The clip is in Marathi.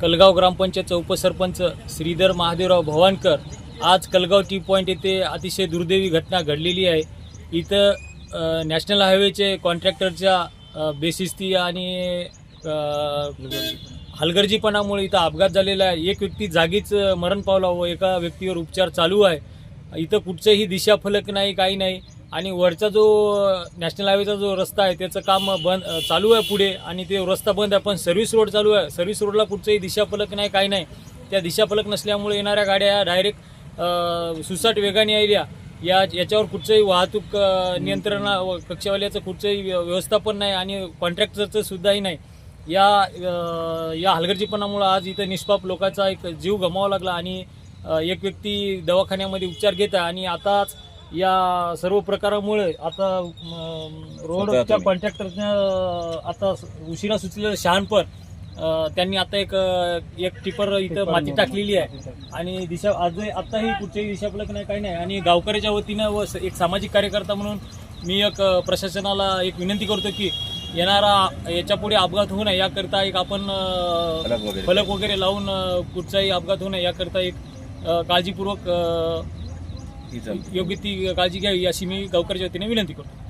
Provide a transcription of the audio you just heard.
कलगाव ग्रामपंचायतचा उपसरपंच श्रीधर महादेवराव भवानकर. आज कलगाव टी पॉईंट येथे अतिशय दुर्दैवी घटना घडलेली आहे. इथं नॅशनल हायवेचे कॉन्ट्रॅक्टरच्या बेसिस्ती आणि हलगर्जीपणामुळे इथं अपघात झालेला आहे. एक व्यक्ती जागीच मरण पावला व एका व्यक्तीवर उपचार चालू आहे. इथं कुठचंही दिशाफलक नाही काही नाही. आणि वरचा जो नॅशनल हायवेचा जो रस्ता आहे त्याचं काम बंद चालू आहे पुढे. आणि ते रस्ता बंद आहे पण सर्व्हिस रोड चालू आहे. सर्व्हिस रोडला कुठचंही दिशाफलक नाही काही नाही. त्या दिशाफलक नसल्यामुळे येणाऱ्या गाड्या डायरेक्ट सुसाट वेगाने यायल्या. या याच्यावर कुठचंही वाहतूक नियंत्रणा व कक्षावाल्याचं कुठचंही व्यवस्थापन नाही आणि कॉन्ट्रॅक्टरचं सुद्धाही नाही. या या हलगर्जीपणामुळं आज इथं निष्पाप लोकांचा एक जीव गमावा लागला आणि एक व्यक्ती दवाखान्यामध्ये उपचार घेत आहे. आणि आताच या सर्व प्रकारामुळे आता रोडच्या कॉन्ट्रॅक्टरनं आता उशिरा सुचलेलं शहाणपण त्यांनी आता एक एक टिपर इथं माती टाकलेली आहे आणि दिशा आज आताही कुठच्याही दिशाफलक नाही काही नाही आणि गावकऱ्याच्या वतीनं व स- एक सामाजिक कार्यकर्ता म्हणून मी एक प्रशासनाला एक विनंती करतो की येणारा याच्यापुढे अपघात होऊ नये याकरता एक आपण फलक वगैरे. लावून कुठचाही अपघात होऊ नये याकरता एक काळजीपूर्वक ही. योग्य ती काळजी घ्यावी अशी मी गावकऱ्याच्या वतीने विनंती करतो.